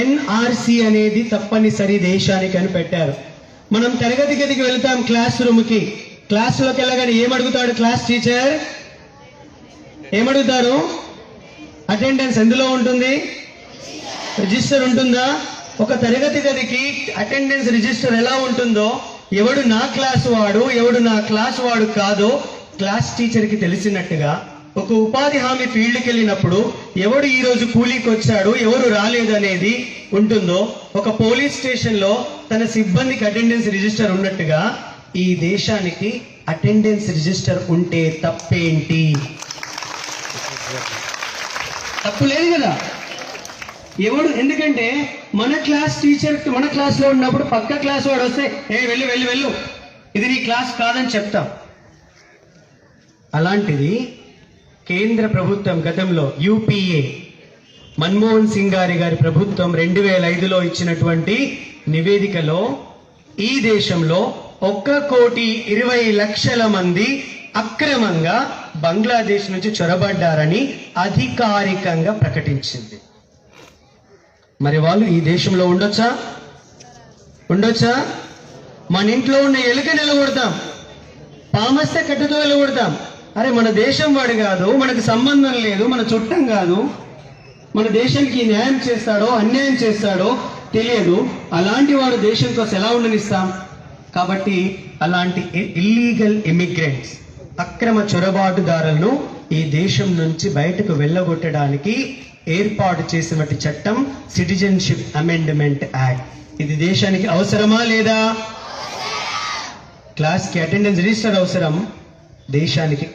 NRC అనేది తప్పనిసరి దేశానికి అని పెట్టారు. మనం తరగతి గదికి వెళ్తాం క్లాస్ రూమ్కి క్లాస్లోకి వెళ్ళగానే ఏమడుగుతాడు క్లాస్ టీచర్? ఏమడుగుతారు? అటెండెన్స్ ఎందులో ఉంటుంది? రిజిస్టర్ ఉంటుందా? ఒక తరగతి గదికి అటెండెన్స్ రిజిస్టర్ ఎలా ఉంటుందో ఎవడు నా క్లాస్ వాడు ఎవడు నా క్లాస్ వాడు కాదో క్లాస్ టీచర్కి తెలిసినట్టుగా ఒక ఉపాధి హామీ ఫీల్డ్కి వెళ్ళినప్పుడు ఎవడు ఈ రోజు కూలీకి వచ్చాడు ఎవరు రాలేదు అనేది ఉంటుందో ఒక పోలీస్ స్టేషన్లో తన సిబ్బందికి అటెండెన్స్ రిజిస్టర్ ఉన్నట్టుగా ఈ దేశానికి అటెండెన్స్ రిజిస్టర్ ఉంటే తప్పేంటి? తప్పు లేదు కదా? ఎవడు? ఎందుకంటే మన క్లాస్ టీచర్ మన క్లాస్లో ఉన్నప్పుడు పక్క క్లాస్ వాడు వస్తే ఏ వెళ్ళు వెళ్ళు వెళ్ళు. ఇది నీ క్లాస్ కాదని చెప్తాం. అలాంటిది కేంద్ర ప్రభుత్వం గతంలో యూపీఏ మన్మోహన్ సింగ్ గారి గారి ప్రభుత్వం రెండు వేల ఐదులో ఇచ్చినటువంటి నివేదికలో ఈ దేశంలో ఒక్క కోటి ఇరవై లక్షల మంది అక్రమంగా బంగ్లాదేశ్ నుంచి చొరబడ్డారని అధికారికంగా ప్రకటించింది. మరి వాళ్ళు ఈ దేశంలో ఉండొచ్చా? ఉండొచ్చా? మన ఇంట్లో ఉన్న ఎలుక నిలబడతాం పామస్య కట్టుతో నిలబడతాం అరే మన దేశం వాడు కాదు మనకు సంబంధం లేదు మన చుట్టం కాదు. మన దేశానికి న్యాయం చేస్తాడో అన్యాయం చేస్తాడో తెలియదు. అలాంటి వాడు దేశం కోసం ఎలా ఉండనిస్తాం? కాబట్టి అలాంటి ఇల్లీగల్ ఇమిగ్రెంట్స్ అక్రమ చొరబాటుదారులను ఈ దేశం నుంచి బయటకు వెళ్ళగొట్టడానికి ఏర్పాటు చేసినటువంటి చట్టం సిటిజన్షిప్ అమెండ్మెంట్ యాక్ట్ ఇది దేశానికి అవసరమా లేదా? క్లాస్కి అటెండెన్స్ రిజిస్టర్ అవసరం. దేశానికి